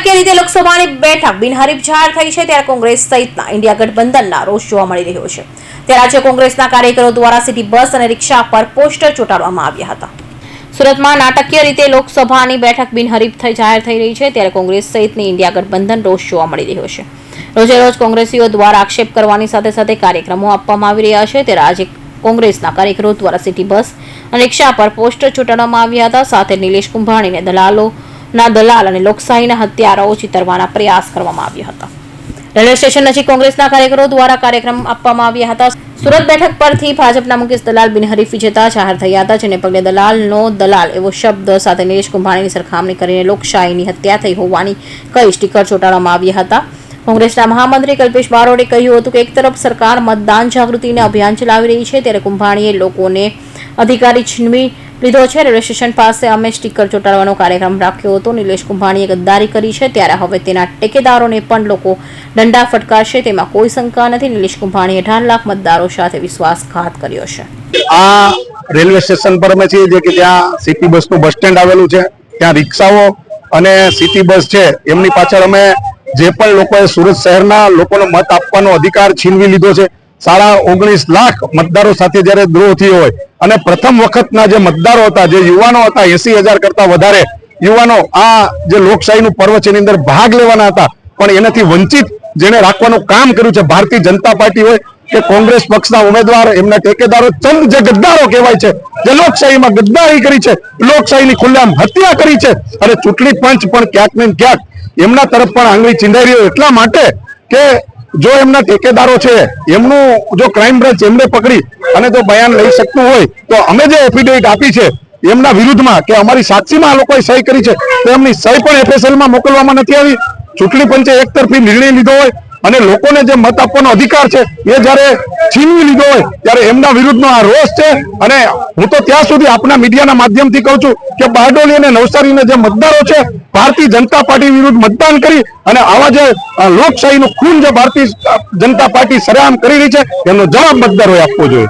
નાટકીય રીતે લોકસભાની બેઠક બિનહરીફ જાહેર થઈ છે, ત્યારે કોંગ્રેસ સહિતના ઇન્ડિયા ગઠબંધનના રોષ જોવા મળી રહ્યો છે. ત્યારે આજે કોંગ્રેસના કાર્યકરો દ્વારા સિટી બસ અને રિક્ષા પર પોસ્ટર ચોંટાડવામાં આવ્યા હતા. સુરતમાં નાટકીય રીતે લોકસભાની બેઠક બિનહરીફ જાહેર થઈ રહી છે, ત્યારે કોંગ્રેસ સહિતની ઇન્ડિયા ગઠબંધન રોષ જોવા મળી રહ્યો છે. રોજે રોજ કોંગ્રેસીઓ દ્વારા આક્ષેપ કરવાની સાથે સાથે કાર્યક્રમો આપવામાં આવી રહ્યા છે, ત્યારે આજે કોંગ્રેસના કાર્યકરો દ્વારા સિટી બસ અને રિક્ષા પર પોસ્ટર ચોંટાડવામાં આવ્યા હતા. સાથે નિલેશ કુંભાણીને દલાલોના દલાલ અને લોકશાહીના હત્યારાઓ ચિતરવાના પ્રયાસ કરવામાં આવ્યા હતા. રેલવે સ્ટેશન નજીક કોંગ્રેસના કાર્યકરો દ્વારા કાર્યક્રમ આપવામાં આવ્યા હતા. સુરત બેઠક પરથી ભાજપના મુકેશ દલાલ, બિનહરીફ વિજેતા, જાહેર થયા હતા, જેને પગલે દલાલનો દલાલ એવો શબ્દ સાથે નિલેશ કુંભાણીની સરખામણી કરીને લોકશાહીની હત્યા થઈ હોવાની કઈ સ્ટીકર ચોંટાડવામાં આવ્યા હતા. કોંગ્રેસના મહામંત્રી કલ્પેશ બારોડે કહ્યું હતું કે એક તરફ સરકાર મતદાન જાગૃતિને અભિયાન ચલાવી રહી છે, ત્યારે કુંભાણીએ લોકોને અધિકારી છીનવી લીધો છે. રેલવે સ્ટેશન પાસે અમે સ્ટીકર ચોંટાડવાનો કાર્યક્રમ રાખ્યો હતો. નિલેશ કુંભાણીએ ગદ્દારી કરી છે. ત્યારે હવે તેના ટેકેદારોને પણ લોકો દંડા ફટકારશે. તેમાં કોઈ શંકા નથી. નિલેશ કુંભાણીએ અઢાર લાખ મતદારો સાથે વિશ્વાસઘાત કર્યો છે. આ રેલવે સ્ટેશન પર અમે છીએ કે ત્યાં સિટી બસનું બસ સ્ટેન્ડ આવેલું છે. ત્યાં રિક્ષાઓ અને સિટી બસ છે. એમની પાછળ અમે જે પણ લોકોએ સુરત શહેરના લોકોનો મત આપવાનો અધિકાર છીનવી લીધો છે. સાડા ઓગણીસ લાખ મતદારો સાથે જ્યારે દ્રોહ થયો હોય અને પ્રથમ વખતના જે મતદારો હતા, જે યુવાનો હતા, એસી હજાર કરતા વધારે યુવાનો આ જે લોકશાહીનું પર્વ છે, એની અંદર ભાગ લેવાના હતા. પણ એનાથી વંચિત જેને રાખવાનું કામ કર્યું છે, ભારતીય જનતા પાર્ટી હોય કે કોંગ્રેસ પક્ષના ઉમેદવાર, એમના ટેકેદારો ચંદ જે ગદ્દારો કહેવાય છે, જે લોકશાહીમાં ગદ્દારી કરી છે, લોકશાહીની ખુલ્લામ હત્યા કરી છે અને ચૂંટણી પંચ પણ ક્યાંક ને ક્યાંક એમના તરફ પણ આંગળી ચીંધાઈ રહ્યો એટલા માટે કે જો એમના ઠેકેદારો છે, એમનું જો ક્રાઇમ બ્રાન્ચ એમને પકડી અને જો બયાન લઈ શકતું હોય, તો અમે જે એફિડેવિટ આપી છે, એમના વિરુદ્ધમાં કે અમારી સાક્ષીમાં આ લોકોએ સહી કરી છે, તો એમની સહી પણ એફએસએલમાં મોકલવામાં નથી આવી. ચૂંટણી પંચે એકતરફી નિર્ણય લીધો હોય અને લોકોને જે મત આપવાનો અધિકાર છે, એ જ્યારે છીનવી લીધો હોય, ત્યારે એમના વિરુદ્ધનો આ રોષ છે. અને હું તો ત્યાં સુધી આપના મીડિયાના માધ્યમથી કહું છું કે બારડોલી અને નવસારીના જે મતદારો છે, ભારતીય જનતા પાર્ટી વિરુદ્ધ મતદાન કરી અને આવા જે લોકશાહીનું ખૂન જે ભારતીય જનતા પાર્ટી સરેઆમ કરી રહી છે, એમનો જવાબ મતદારોએ આપવો જોઈએ.